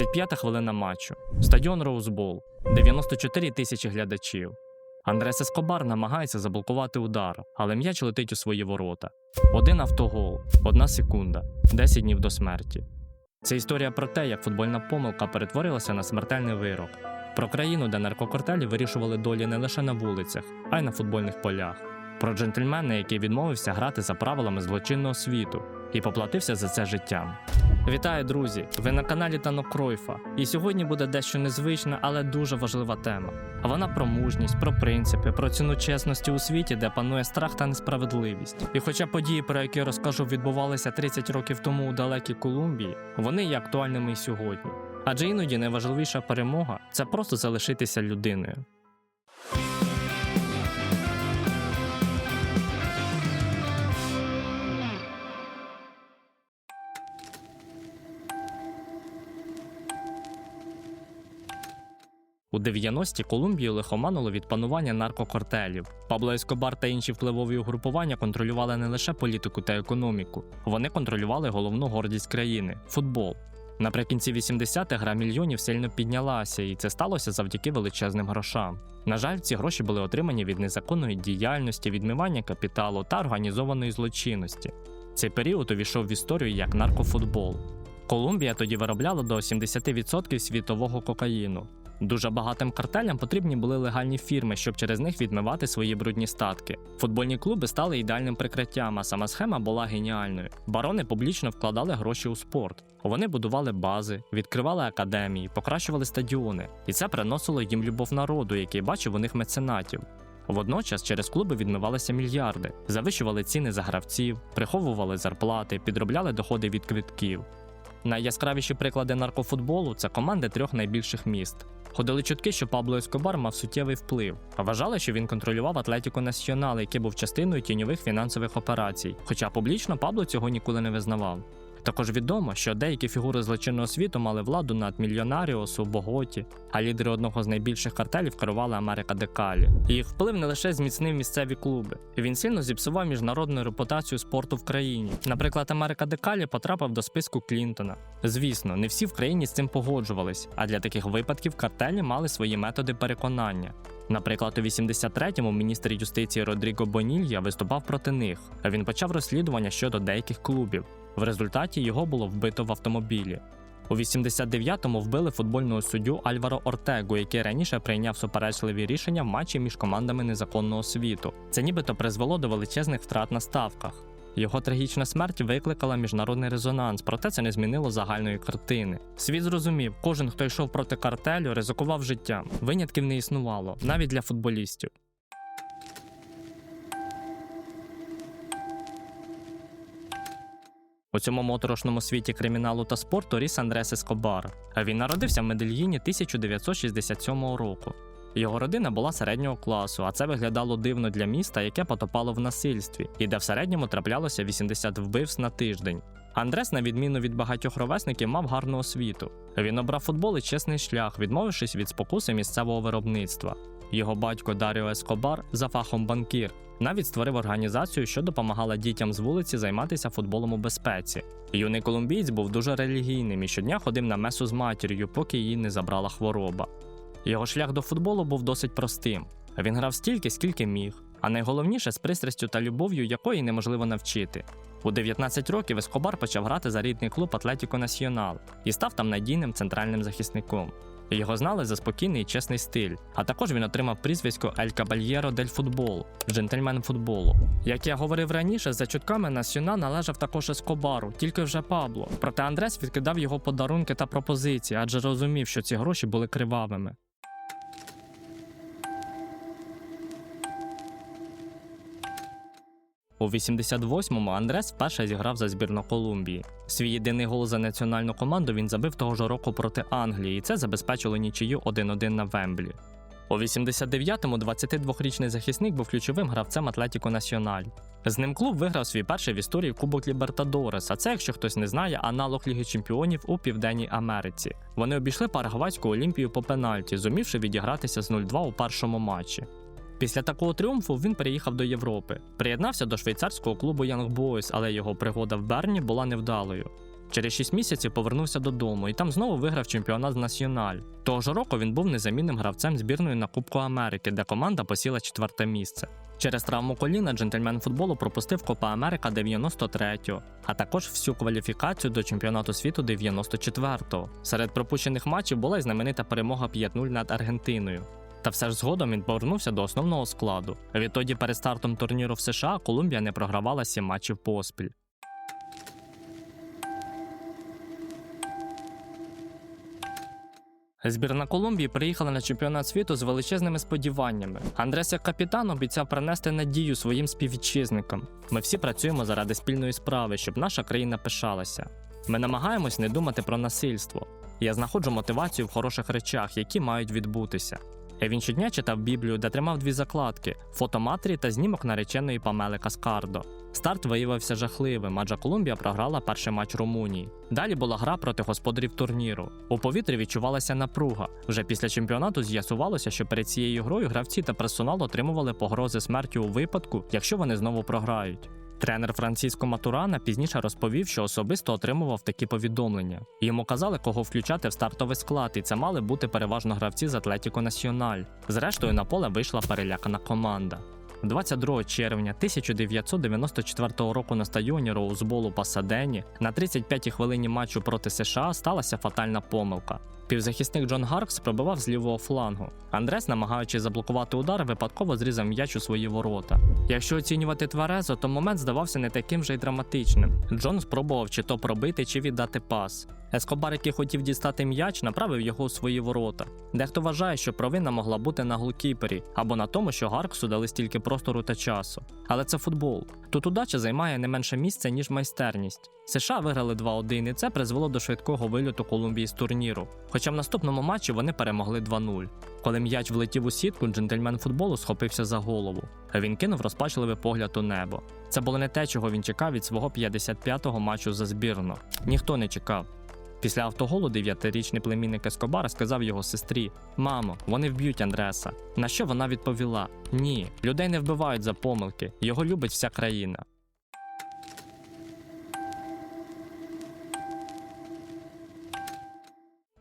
35-та хвилина матчу. Стадіон Роузбол. 94 тисячі глядачів. Андрес Ескобар намагається заблокувати удар, але м'яч летить у свої ворота. Один автогол, одна секунда, 10 днів до смерті. Це історія про те, як футбольна помилка перетворилася на смертельний вирок. Про країну, де наркокартелі вирішували долі не лише на вулицях, а й на футбольних полях. Про джентльмена, який відмовився грати за правилами злочинного світу і поплатився за це життям. Вітаю, друзі! Ви на каналі Тано Кройфа. І сьогодні буде дещо незвична, але дуже важлива тема. А вона про мужність, про принципи, про ціну чесності у світі, де панує страх та несправедливість. І хоча події, про які я розкажу, відбувалися 30 років тому у далекій Колумбії, вони є актуальними і сьогодні. Адже іноді найважливіша перемога це просто залишитися людиною. У 90-ті Колумбію лихоманило від панування наркокартелів. Пабло Ескобар та інші впливові угрупування контролювали не лише політику та економіку, вони контролювали головну гордість країни футбол. Наприкінці 80-х гра мільйонів сильно піднялася, і це сталося завдяки величезним грошам. На жаль, ці гроші були отримані від незаконної діяльності, відмивання капіталу та організованої злочинності. Цей період увійшов в історію як наркофутбол. Колумбія тоді виробляла до 70% світового кокаїну. Дуже багатим картелям потрібні були легальні фірми, щоб через них відмивати свої брудні статки. Футбольні клуби стали ідеальним прикриттям, а сама схема була геніальною. Барони публічно вкладали гроші у спорт. Вони будували бази, відкривали академії, покращували стадіони, і це приносило їм любов народу, який бачив у них меценатів. Водночас через клуби відмивалися мільярди, завищували ціни за гравців, приховували зарплати, підробляли доходи від квитків. Найяскравіші приклади наркофутболу це команди трьох найбільших міст. Ходили чутки, що Пабло Ескобар мав суттєвий вплив. Вважали, що він контролював Атлетіку Націонал, який був частиною тіньових фінансових операцій. Хоча публічно Пабло цього ніколи не визнавав. Також відомо, що деякі фігури злочинного світу мали владу над Мільйонаріосу, Боготі, а лідери одного з найбільших картелів керували Америка Декалі. Їх вплив не лише зміцнив місцеві клуби, він сильно зіпсував міжнародну репутацію спорту в країні. Наприклад, Америка Декалі потрапив до списку Клінтона. Звісно, не всі в країні з цим погоджувались, а для таких випадків картелі мали свої методи переконання. Наприклад, у 83-му міністр юстиції Родріго Бонілья виступав проти них. Він почав розслідування щодо деяких клубів. В результаті його було вбито в автомобілі. У 89-му вбили футбольного суддю Альваро Ортегу, який раніше прийняв суперечливі рішення в матчі між командами незаконного світу. Це нібито призвело до величезних втрат на ставках. Його трагічна смерть викликала міжнародний резонанс, проте це не змінило загальної картини. Світ зрозумів, кожен, хто йшов проти картелю, ризикував життям. Винятків не існувало, навіть для футболістів. У цьому моторошному світі криміналу та спорту ріс Андрес Ескобар. Він народився в Медельїні 1967 року. Його родина була середнього класу, а це виглядало дивно для міста, яке потопало в насильстві, і де в середньому траплялося 80 вбивств на тиждень. Андрес, на відміну від багатьох ровесників, мав гарну освіту. Він обрав футбол і чесний шлях, відмовившись від спокуси місцевого виробництва. Його батько Даріо Ескобар за фахом банкір. Навіть створив організацію, що допомагала дітям з вулиці займатися футболом у безпеці. Юний колумбієць був дуже релігійним і щодня ходив на месу з матір'ю, поки її не забрала хвороба. Його шлях до футболу був досить простим. Він грав стільки, скільки міг, а найголовніше з пристрастю та любов'ю, якої неможливо навчити. У 19 років Ескобар почав грати за рідний клуб Атлетіко Націонал і став там надійним центральним захисником. Його знали за спокійний і чесний стиль, а також він отримав прізвисько Ель Кабальєро дель Футбол джентльмен футболу. Як я говорив раніше, за чутками Націонал належав також Ескобару, тільки вже Пабло. Проте Андрес відкидав його подарунки та пропозиції, адже розумів, що ці гроші були кривавими. У 88-му Андрес вперше зіграв за збірну Колумбії. Свій єдиний гол за національну команду він забив того ж року проти Англії, і це забезпечило нічию 1-1 на Вемблі. У 89-му 22-річний захисник був ключовим гравцем Атлетіко Національ. З ним клуб виграв свій перший в історії Кубок Лібертадорес, а це, якщо хтось не знає, аналог Ліги Чемпіонів у Південній Америці. Вони обійшли Парагвайську Олімпію по пенальті, зумівши відігратися з 0-2 у першому матчі. Після такого тріумфу він переїхав до Європи, приєднався до швейцарського клубу Young Boys, але його пригода в Берні була невдалою. Через 6 місяців повернувся додому і там знову виграв чемпіонат з Національ. Того ж року він був незамінним гравцем збірної на Кубку Америки, де команда посіла четверте місце. Через травму коліна джентльмен футболу пропустив Копа Америка 93-го, а також всю кваліфікацію до чемпіонату світу 94-го. Серед пропущених матчів була й знаменита перемога 5-0 над Аргентиною. Та все ж згодом він повернувся до основного складу. Відтоді перед стартом турніру в США Колумбія не програвала 7 матчів поспіль. Збірна Колумбії приїхала на чемпіонат світу з величезними сподіваннями. Андрес як капітан обіцяв принести надію своїм співвітчизникам. Ми всі працюємо заради спільної справи, щоб наша країна пишалася. Ми намагаємось не думати про насильство. Я знаходжу мотивацію в хороших речах, які мають відбутися. Він щодня читав Біблію, де тримав дві закладки: фото матері та знімок нареченої Памели Каскардо. Старт виявився жахливим, адже Колумбія програла перший матч Румунії. Далі була гра проти господарів турніру. У повітрі відчувалася напруга. Вже після чемпіонату з'ясувалося, що перед цією грою гравці та персонал отримували погрози смертю у випадку, якщо вони знову програють. Тренер Франциско Матурана пізніше розповів, що особисто отримував такі повідомлення. Йому казали, кого включати в стартовий склад, і це мали бути переважно гравці з Атлетіко Національ. Зрештою, на поле вийшла перелякана команда. 22 червня 1994 року на стадіоні Роузболу Пасадені на 35-й хвилині матчу проти США сталася фатальна помилка. Півзахисник Джон Гаркс пробивав з лівого флангу. Андрес, намагаючись заблокувати удар, випадково зрізав м'яч у свої ворота. Якщо оцінювати тверезо, то момент здавався не таким же й драматичним. Джон спробував чи то пробити, чи віддати пас. Ескобар, який хотів дістати м'яч, направив його у свої ворота. Дехто вважає, що провина могла бути на голкіпері або на тому, що Гарксу дали стільки простору та часу. Але це футбол. Тут удача займає не менше місця, ніж майстерність. США виграли 2-1, і це призвело до швидкого вильоту Колумбії з турніру. Хоча в наступному матчі вони перемогли 2-0. Коли м'яч влетів у сітку, джентльмен футболу схопився за голову. Він кинув розпачливий погляд у небо. Це було не те, чого він чекав від свого 55-го матчу за збірну. Ніхто не чекав. Після автоголу дев'ятирічний племінник Ескобара сказав його сестрі: Мамо, вони вб'ють Андреса. На що вона відповіла: Ні, людей не вбивають за помилки, його любить вся країна.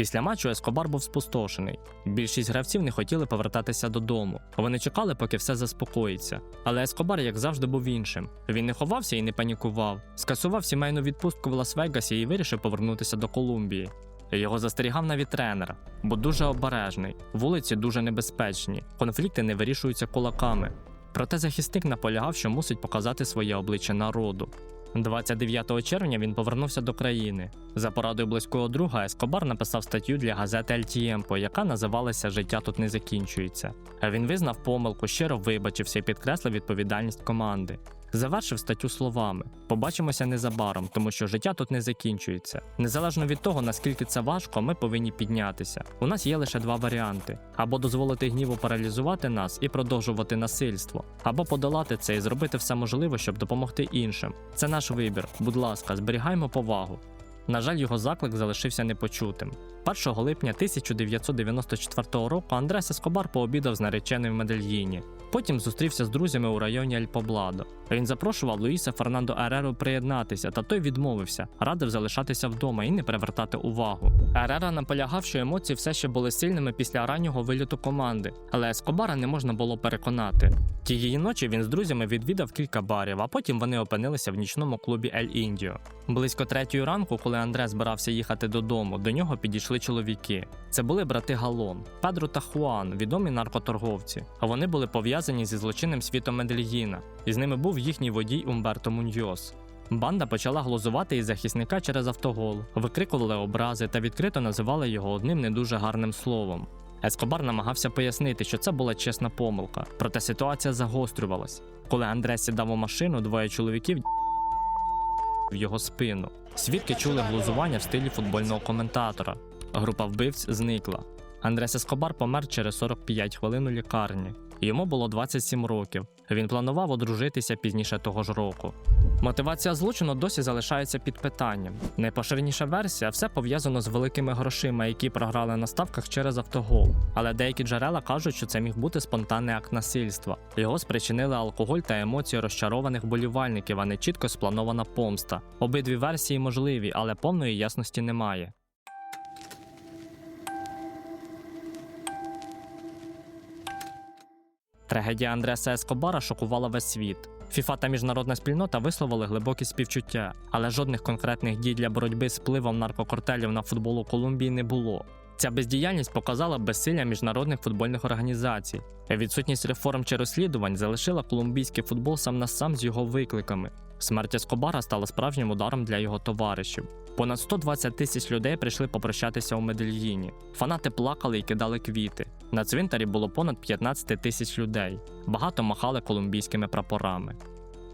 Після матчу Ескобар був спустошений. Більшість гравців не хотіли повертатися додому. Вони чекали, поки все заспокоїться. Але Ескобар, як завжди, був іншим. Він не ховався і не панікував, скасував сімейну відпустку в Лас-Вегасі і вирішив повернутися до Колумбії. Його застерігав навіть тренер, бо дуже обережний, вулиці дуже небезпечні, конфлікти не вирішуються кулаками. Проте захисник наполягав, що мусить показати своє обличчя народу. 29 червня він повернувся до країни. За порадою близького друга Ескобар написав статтю для газети «El Tiempo», яка називалася Життя тут не закінчується. Він визнав помилку, щиро вибачився і підкреслив відповідальність команди. Завершив статтю словами: Побачимося незабаром, тому що життя тут не закінчується. Незалежно від того, наскільки це важко, ми повинні піднятися. У нас є лише два варіанти: або дозволити гніву паралізувати нас і продовжувати насильство, або подолати це і зробити все можливе, щоб допомогти іншим. Це наш вибір. Будь ласка, зберігаймо повагу. На жаль, його заклик залишився непочутим. 1 липня 1994 року Андрес Ескобар пообідав з нареченою в Медельїні. Потім зустрівся з друзями у районі Альпобладо. Він запрошував Луїса Фернандо Ереру приєднатися, та той відмовився, радив залишатися вдома і не привертати увагу. Ерера наполягав, що емоції все ще були сильними після раннього виліту команди, але Ескобара не можна було переконати. Тієї ночі він з друзями відвідав кілька барів, а потім вони опинилися в нічному клубі Ель Індіо. Близько третьої ранку, коли Андре збирався їхати додому, до нього підійшли чоловіки. Це були брати Галон, Педро та Хуан, відомі наркоторговці. А вони були пов'язані зі злочинним світом Медельїна, і з ними був їхній водій Умберто Муньйос. Банда почала глузувати із захисника через автогол, викрикували образи та відкрито називали його одним не дуже гарним словом. Ескобар намагався пояснити, що це була чесна помилка, проте ситуація загострювалась. Коли Андре сідав у машину, двоє чоловіків в його спину. Свідки чули глузування в стилі футбольного коментатора. Група вбивць зникла. Андрес Ескобар помер через 45 хвилин у лікарні. Йому було 27 років. Він планував одружитися пізніше того ж року. Мотивація злочину досі залишається під питанням. Найпоширеніша версія все пов'язано з великими грошима, які програли на ставках через автогол. Але деякі джерела кажуть, що це міг бути спонтанний акт насильства. Його спричинили алкоголь та емоції розчарованих болівальників, а не чітко спланована помста. Обидві версії можливі, але повної ясності немає. Трагедія Андреса Ескобара шокувала весь світ. ФІФА та міжнародна спільнота висловили глибокі співчуття, але жодних конкретних дій для боротьби з впливом наркокартелів на футбол у Колумбії не було. Ця бездіяльність показала безсилля міжнародних футбольних організацій. Відсутність реформ чи розслідувань залишила колумбійський футбол сам на сам з його викликами. Смерть Ескобара стала справжнім ударом для його товаришів. Понад 120 тисяч людей прийшли попрощатися у Медельїні. Фанати плакали і кидали квіти. На цвинтарі було понад 15 тисяч людей. Багато махали колумбійськими прапорами.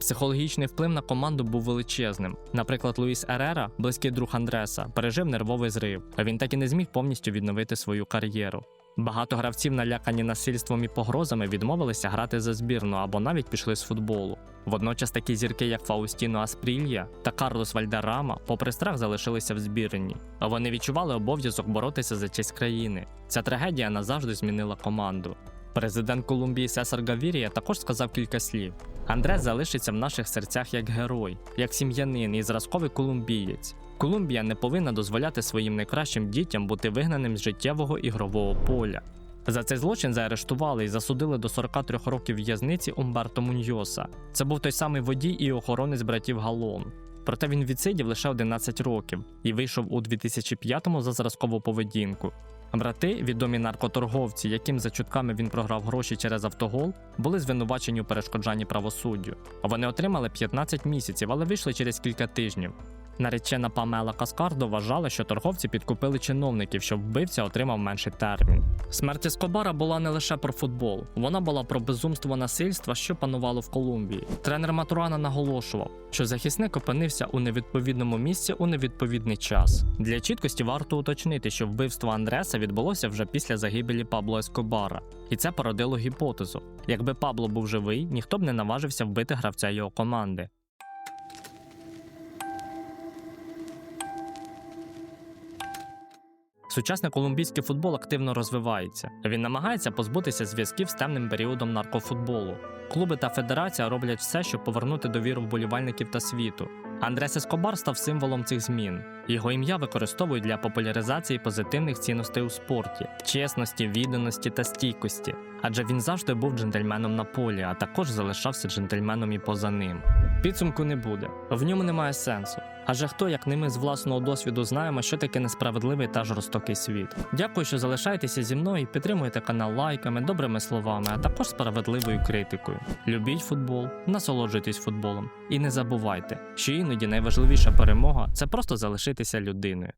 Психологічний вплив на команду був величезним. Наприклад, Луїс Ерера, близький друг Андреса, пережив нервовий зрив, а він так і не зміг повністю відновити свою кар'єру. Багато гравців, налякані насильством і погрозами, відмовилися грати за збірну або навіть пішли з футболу. Водночас такі зірки, як Фаустіно Аспрілья та Карлос Вальдерама, попри страх, залишилися в збірні. Вони відчували обов'язок боротися за честь країни. Ця трагедія назавжди змінила команду. Президент Колумбії Сесар Гавірія також сказав кілька слів. Андрес залишиться в наших серцях як герой, як сім'янин і зразковий колумбієць. Колумбія не повинна дозволяти своїм найкращим дітям бути вигнаним з життєвого ігрового поля. За цей злочин заарештували і засудили до 43 років в'язниці Умберто Муньйоса. Це був той самий водій і охоронець братів Галон. Проте він відсидів лише 11 років і вийшов у 2005-му за зразкову поведінку. Брати, відомі наркоторговці, яким за чутками він програв гроші через автогол, були звинувачені у перешкоджанні правосуддю. Вони отримали 15 місяців, але вийшли через кілька тижнів. Наречена Памела Каскардо вважала, що торговці підкупили чиновників, щоб вбивця отримав менший термін. Смерть Ескобара була не лише про футбол, вона була про безумство насильства, що панувало в Колумбії. Тренер Матурана наголошував, що захисник опинився у невідповідному місці у невідповідний час. Для чіткості варто уточнити, що вбивство Андреса відбулося вже після загибелі Пабло Ескобара, і це породило гіпотезу: якби Пабло був живий, ніхто б не наважився вбити гравця його команди. Сучасний колумбійський футбол активно розвивається. Він намагається позбутися зв'язків з темним періодом наркофутболу. Клуби та федерація роблять все, щоб повернути довіру вболівальників та світу. Андрес Ескобар став символом цих змін. Його ім'я використовують для популяризації позитивних цінностей у спорті, чесності, відданості та стійкості. Адже він завжди був джентльменом на полі, а також залишався джентльменом і поза ним. Підсумку не буде, в ньому немає сенсу. Адже хто, як не ми з власного досвіду, знаємо, що таке несправедливий та жорстокий світ. Дякую, що залишаєтеся зі мною і підтримуєте канал лайками, добрими словами, а також справедливою критикою. Любіть футбол, насолоджуйтесь футболом. І не забувайте, що іноді найважливіша перемога це просто залишитися людиною.